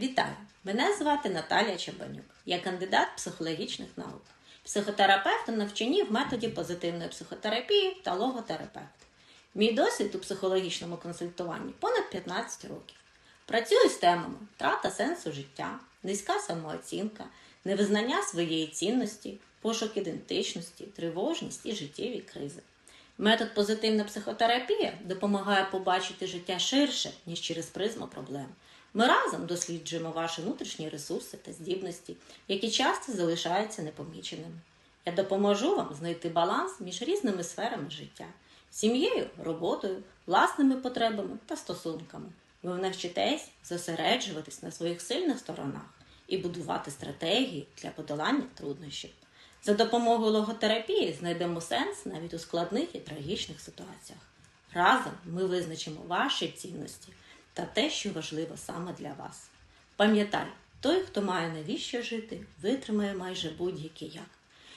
Вітаю! Мене звати Наталія Чабанюк. Я кандидат психологічних наук, психотерапевт у навчанні в методі позитивної психотерапії та логотерапевт. Мій досвід у психологічному консультуванні понад 15 років. Працюю з темами втрата сенсу життя, низька самооцінка, невизнання своєї цінності, пошук ідентичності, тривожність і життєві кризи. Метод позитивна психотерапія допомагає побачити життя ширше, ніж через призму проблем. Ми разом досліджуємо ваші внутрішні ресурси та здібності, які часто залишаються непоміченими. Я допоможу вам знайти баланс між різними сферами життя сім'єю, роботою, власними потребами та стосунками. Ви навчитесь зосереджуватись на своїх сильних сторонах і будувати стратегії для подолання труднощів. За допомогою логотерапії знайдемо сенс навіть у складних і трагічних ситуаціях. Разом ми визначимо ваші цінності та те, що важливо саме для вас. Пам'ятай, той, хто має навіщо жити, витримає майже будь-який як.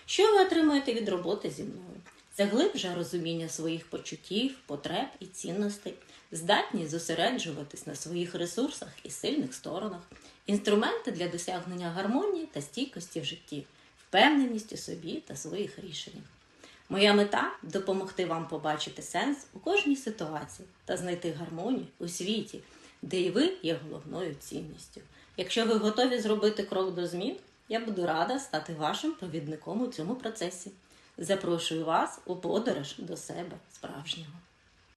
Що ви отримуєте від роботи зі мною? Це глибше розуміння своїх почуттів, потреб і цінностей, здатність зосереджуватись на своїх ресурсах і сильних сторонах, інструменти для досягнення гармонії та стійкості в житті, впевненість у собі та своїх рішеннях. Моя мета допомогти вам побачити сенс у кожній ситуації та знайти гармонію у світі, де і ви є головною цінністю. Якщо ви готові зробити крок до змін, я буду рада стати вашим провідником у цьому процесі. Запрошую вас у подорож до себе справжнього.